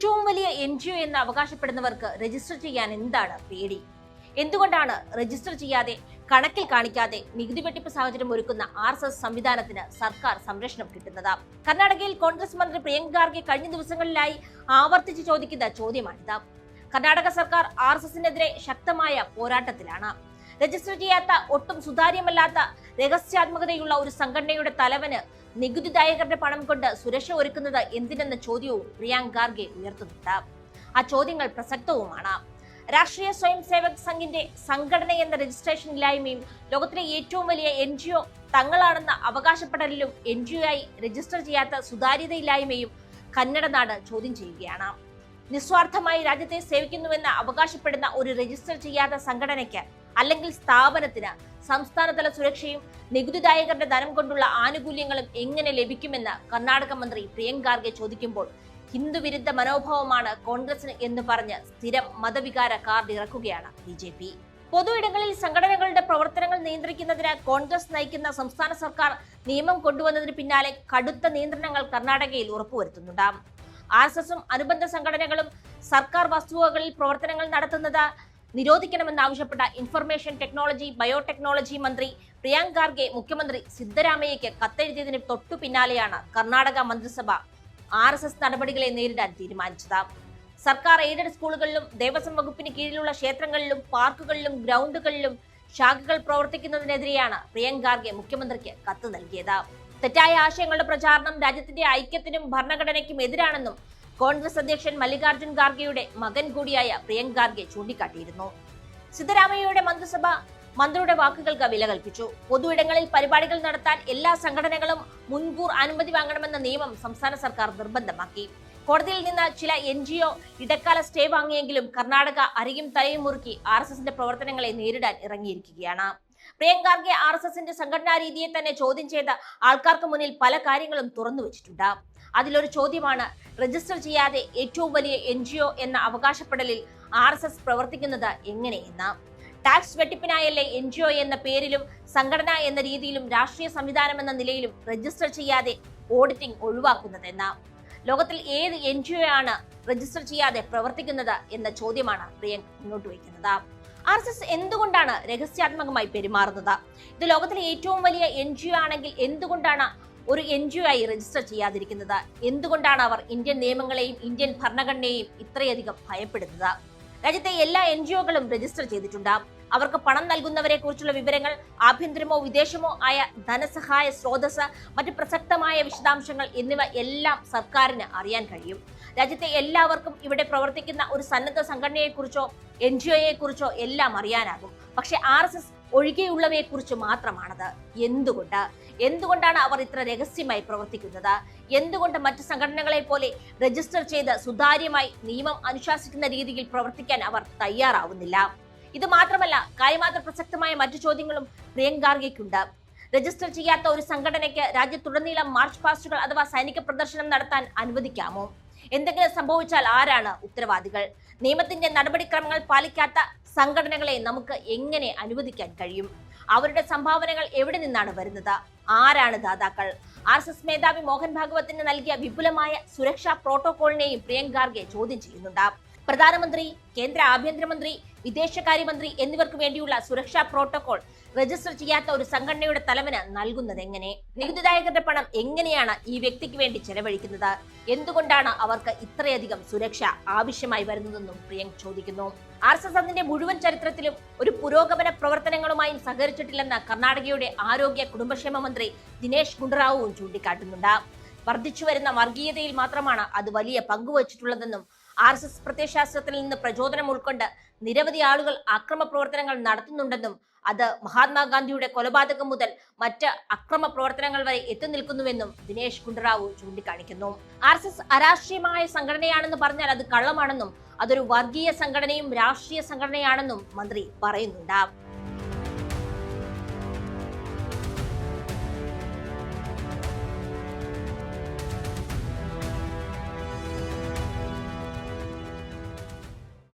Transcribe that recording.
ഏറ്റവും വലിയ N G O എന്ന് അവകാശപ്പെടുന്നവർക്ക് രജിസ്റ്റർ ചെയ്യാൻ എന്താണ് പേടി? എന്തുകൊണ്ടാണ് രജിസ്റ്റർ ചെയ്യാതെ കണക്കിൽ കാണിക്കാതെ നികുതി വെട്ടിപ്പ് സാഹചര്യം ഒരുക്കുന്ന ആർ എസ് എസ് സംവിധാനത്തിന് സർക്കാർ സംരക്ഷണം കിട്ടുന്നത്? കർണാടകയിൽ കോൺഗ്രസ് മന്ത്രി പ്രിയങ്ക ഖാർഗെ കഴിഞ്ഞ ദിവസങ്ങളിലായി ആവർത്തിച്ച് ചോദിക്കുന്ന ചോദ്യമാണിത്. കർണാടക സർക്കാർ ആർ എസ് എസിനെതിരെ ശക്തമായ പോരാട്ടത്തിലാണ്. രജിസ്റ്റർ ചെയ്യാത്ത ഒട്ടും സുതാര്യമല്ലാത്ത രഹസ്യാത്മകതയുള്ള ഒരു സംഘടനയുടെ തലവന് നികുതിദായകരുടെ പണം കൊണ്ട് സുരക്ഷ ഒരുക്കുന്നത് എന്തിനെന്ന ചോദ്യവും പ്രിയാങ്ക് ഗാർഗെ ഉയർത്തുന്നുണ്ട്. ആ ചോദ്യങ്ങൾ പ്രസക്തവുമാണ്. രാഷ്ട്രീയ സ്വയം സേവക് സംഘിന്റെ സംഘടന എന്ന രജിസ്ട്രേഷൻ ഇല്ലായ്മയും ലോകത്തിലെ ഏറ്റവും വലിയ എൻ ജി ഒ തങ്ങളാണെന്ന അവകാശപ്പെടലിലും എൻ ജി ഒ ആയി രജിസ്റ്റർ ചെയ്യാത്ത സുതാര്യതയില്ലായ്മയും കന്നഡ നാട് ചോദ്യം ചെയ്യുകയാണ്. നിസ്വാർത്ഥമായി രാജ്യത്തെ സേവിക്കുന്നുവെന്ന് അവകാശപ്പെടുന്ന ഒരു രജിസ്റ്റർ ചെയ്യാത്ത സംഘടനയ്ക്ക് അല്ലെങ്കിൽ സ്ഥാപനത്തിന് സംസ്ഥാനതല സുരക്ഷയും നികുതിദായകരുടെ ധനം കൊണ്ടുള്ള ആനുകൂല്യങ്ങളും എങ്ങനെ ലഭിക്കുമെന്ന് കർണാടക മന്ത്രി പ്രിയങ്ക് ഖാർഗെ ചോദിക്കുമ്പോൾ ഹിന്ദുവിരുദ്ധ മനോഭാവമാണ് കോൺഗ്രസിന് എന്ന് പറഞ്ഞ് സ്ഥിരം മതവികാര കാർഡ് ഇറക്കുകയാണ് ബി ജെ പി. പൊതു ഇടങ്ങളിൽ സംഘടനകളുടെ പ്രവർത്തനങ്ങൾ നിയന്ത്രിക്കുന്നതിന് കോൺഗ്രസ് നയിക്കുന്ന സംസ്ഥാന സർക്കാർ നിയമം കൊണ്ടുവന്നതിന് പിന്നാലെ കടുത്ത നിയന്ത്രണങ്ങൾ കർണാടകയിൽ ഉറപ്പുവരുത്തുന്നുണ്ട് ആർ എസ് എസും അനുബന്ധ സംഘടനകളും സർക്കാർ വസ്തുവകളിൽ പ്രവർത്തനങ്ങൾ നടത്തുന്നത് നിരോധിക്കണമെന്നാവശ്യപ്പെട്ട ഇൻഫർമേഷൻ ടെക്നോളജി ബയോടെക്നോളജി മന്ത്രി പ്രിയാങ്ക് ഖാർഗെ മുഖ്യമന്ത്രി സിദ്ധരാമയ്യയ്ക്ക് കത്തെഴുതിയതിന് തൊട്ടു പിന്നാലെയാണ് കർണാടക മന്ത്രിസഭ ആർ എസ് എസ് നടപടികളെ നേരിടാൻ തീരുമാനിച്ചത്. സർക്കാർ എയ്ഡഡ് സ്കൂളുകളിലും ദേവസ്വം വകുപ്പിന് കീഴിലുള്ള ക്ഷേത്രങ്ങളിലും പാർക്കുകളിലും ഗ്രൗണ്ടുകളിലും ശാഖകൾ പ്രവർത്തിക്കുന്നതിനെതിരെയാണ് പ്രിയങ്ക് ഖാർഗെ മുഖ്യമന്ത്രിക്ക് കത്ത് നൽകിയത്. തെറ്റായ ആശയങ്ങളുടെ പ്രചാരണം രാജ്യത്തിന്റെ ഐക്യത്തിനും ഭരണഘടനയ്ക്കും എതിരാണെന്നും കോൺഗ്രസ് അധ്യക്ഷൻ മല്ലികാർജുൻ ഖാർഗെയുടെ മകൻ കൂടിയായ പ്രിയങ്ക് ഖാർഗെ ചൂണ്ടിക്കാട്ടിയിരുന്നു. സിദ്ധരാമയ്യയുടെ മന്ത്രിസഭ മന്ത്രിയുടെ വാക്കുകൾക്ക് വില കൽപ്പിച്ചു. പൊതുയിടങ്ങളിൽ പരിപാടികൾ നടത്താൻ എല്ലാ സംഘടനകളും മുൻകൂർ അനുമതി വാങ്ങണമെന്ന നിയമം സംസ്ഥാന സർക്കാർ നിർബന്ധമാക്കി. കോടതിയിൽ നിന്ന് ചില എൻ ജി ഒ ഇടക്കാല സ്റ്റേ വാങ്ങിയെങ്കിലും കർണാടക അരിയും തലയും മുറുക്കി ആർ എസ് എസിന്റെ പ്രവർത്തനങ്ങളെ നേരിടാൻ ഇറങ്ങിയിരിക്കുകയാണ്. പ്രിയങ്ക് ഖാർഗെ ആർ എസ് എസിന്റെ സംഘടനാ രീതിയെ തന്നെ ചോദ്യം ചെയ്ത ആൾക്കാർക്ക് മുന്നിൽ പല കാര്യങ്ങളും തുറന്നു വെച്ചിട്ടുണ്ട് അതിലൊരു ചോദ്യമാണ് രജിസ്റ്റർ ചെയ്യാതെ ഏറ്റവും വലിയ എൻ എന്ന അവകാശപ്പെടലിൽ ആർ പ്രവർത്തിക്കുന്നത് എങ്ങനെയെന്ന് ടാക്സ് വെട്ടിപ്പിനായല്ലേ എൻ ജി ഒ എന്ന പേരിലും സംഘടന എന്ന രീതിയിലും രാഷ്ട്രീയ സംവിധാനം എന്ന നിലയിലും രജിസ്റ്റർ ചെയ്യാതെ ഓഡിറ്റിംഗ് ഒഴിവാക്കുന്നതെന്ന് ലോകത്തിൽ ഏത് എൻ ജി ഒ ആണ് രജിസ്റ്റർ ചെയ്യാതെ പ്രവർത്തിക്കുന്നത് എന്ന ചോദ്യമാണ് പ്രിയങ്ക് മുന്നോട്ട് വയ്ക്കുന്നത്. ആർ എസ് എസ് എന്തുകൊണ്ടാണ് രഹസ്യാത്മകമായി പെരുമാറുന്നത്? ഇത് ലോകത്തിലെ ഏറ്റവും വലിയ എൻ ജി ഒ ആണെങ്കിൽ എന്തുകൊണ്ടാണ് ഒരു എൻ ജി ഒ ആയി രജിസ്റ്റർ ചെയ്യാതിരിക്കുന്നത്. എന്തുകൊണ്ടാണ് അവർ ഇന്ത്യൻ നിയമങ്ങളെയും ഇന്ത്യൻ ഭരണഘടനയെയും ഇത്രയധികം ഭയപ്പെടുന്നത്? രാജ്യത്തെ എല്ലാ എൻ ജി ഒകളും രജിസ്റ്റർ ചെയ്തിട്ടുണ്ട്. അവർക്ക് പണം നൽകുന്നവരെ കുറിച്ചുള്ള വിവരങ്ങൾ ആഭ്യന്തരമോ വിദേശമോ ആയ ധനസഹായ സ്രോതസ് മറ്റ് പ്രസക്തമായ വിശദാംശങ്ങൾ എന്നിവ എല്ലാം സർക്കാരിന് അറിയാൻ കഴിയും. രാജ്യത്തെ എല്ലാവർക്കും ഇവിടെ പ്രവർത്തിക്കുന്ന ഒരു സന്നദ്ധ സംഘടനയെക്കുറിച്ചോ എൻ ജി ഒയെ കുറിച്ചോ എല്ലാം അറിയാനാകും. പക്ഷേ ആർ എസ് എസ് ഒഴികെയുള്ളവയെ കുറിച്ച് മാത്രമാണത്. എന്തുകൊണ്ട്? എന്തുകൊണ്ടാണ് അവർ ഇത്ര രഹസ്യമായി പ്രവർത്തിക്കുന്നത്? എന്തുകൊണ്ട് മറ്റ് സംഘടനകളെ പോലെ രജിസ്റ്റർ ചെയ്ത് സുതാര്യമായി നിയമം അനുശാസിക്കുന്ന രീതിയിൽ പ്രവർത്തിക്കാൻ അവർ തയ്യാറാവുന്നില്ല? ഇത് മാത്രമല്ല കാര്യമാത്ര പ്രസക്തമായ മറ്റു ചോദ്യങ്ങളും പ്രിയങ്കാർഗയ്ക്കുണ്ട്. രജിസ്റ്റർ ചെയ്യാത്ത ഒരു സംഘടനയ്ക്ക് രാജ്യത്തുടനീളം മാർച്ച് പാസ്റ്റുകൾ അഥവാ സൈനിക പ്രദർശനം നടത്താൻ അനുവദിക്കാമോ? എന്തെങ്കിലും സംഭവിച്ചാൽ ആരാണ് ഉത്തരവാദികൾ? നിയമത്തിന്റെ നടപടിക്രമങ്ങൾ പാലിക്കാത്ത സംഘടനകളെ നമുക്ക് എങ്ങനെ അനുവദിക്കാൻ കഴിയും? അവരുടെ സംഭാവനകൾ എവിടെ നിന്നാണ് വരുന്നത്? ആരാണ് ദാതാക്കൾ? ആർ എസ് എസ് മേധാവി മോഹൻ ഭാഗവത്തിന് നൽകിയ വിപുലമായ സുരക്ഷാ പ്രോട്ടോകോളിനെയും പ്രിയങ്കാർഗെ ചോദ്യം ചെയ്യുന്നുണ്ട്. പ്രധാനമന്ത്രി കേന്ദ്ര ആഭ്യന്തരമന്ത്രി വിദേശകാര്യമന്ത്രി എന്നിവർക്ക് വേണ്ടിയുള്ള സുരക്ഷാ പ്രോട്ടോകോൾ രജിസ്റ്റർ ചെയ്യാത്ത ഒരു സംഘടനയുടെ തലവന് നൽകുന്നത് എങ്ങനെ? നികുതിദായകരുടെ പണം എങ്ങനെയാണ് ഈ വ്യക്തിക്ക് വേണ്ടി ചെലവഴിക്കുന്നത്? എന്തുകൊണ്ടാണ് അവർക്ക് ഇത്രയധികം സുരക്ഷ ആവശ്യമായി വരുന്നതെന്നും പ്രിയങ്ക് ചോദിക്കുന്നു. ആർ എസ് എസ് അതിന്റെ മുഴുവൻ ചരിത്രത്തിലും ഒരു പുരോഗമന പ്രവർത്തനങ്ങളുമായും സഹകരിച്ചിട്ടില്ലെന്ന് കർണാടകയുടെ ആരോഗ്യ കുടുംബക്ഷേമ മന്ത്രി ദിനേശ് ഗുണ്ടറാവുവും ചൂണ്ടിക്കാട്ടുന്നുണ്ട്. വർദ്ധിച്ചു വരുന്ന വർഗീയതയിൽ മാത്രമാണ് അത് വലിയ പങ്കുവച്ചിട്ടുള്ളതെന്നും ആർ എസ് എസ് പ്രത്യയശാസ്ത്രത്തിൽ നിന്ന് പ്രചോദനം ഉൾക്കൊണ്ട് നിരവധി ആളുകൾ അക്രമ പ്രവർത്തനങ്ങൾ നടത്തുന്നുണ്ടെന്നും അത് മഹാത്മാഗാന്ധിയുടെ കൊലപാതകം മുതൽ മറ്റ് അക്രമ പ്രവർത്തനങ്ങൾ വരെ എത്തി നിൽക്കുന്നുവെന്നും ദിനേശ് ഗുണ്ടറാവു ചൂണ്ടിക്കാണിക്കുന്നു. ആർ എസ് എസ് അരാഷ്ട്രീയമായ സംഘടനയാണെന്ന് പറഞ്ഞാൽ അത് കള്ളമാണെന്നും അതൊരു വർഗീയ സംഘടനയും രാഷ്ട്രീയ സംഘടനയാണെന്നും മന്ത്രി പറയുന്നുണ്ട്.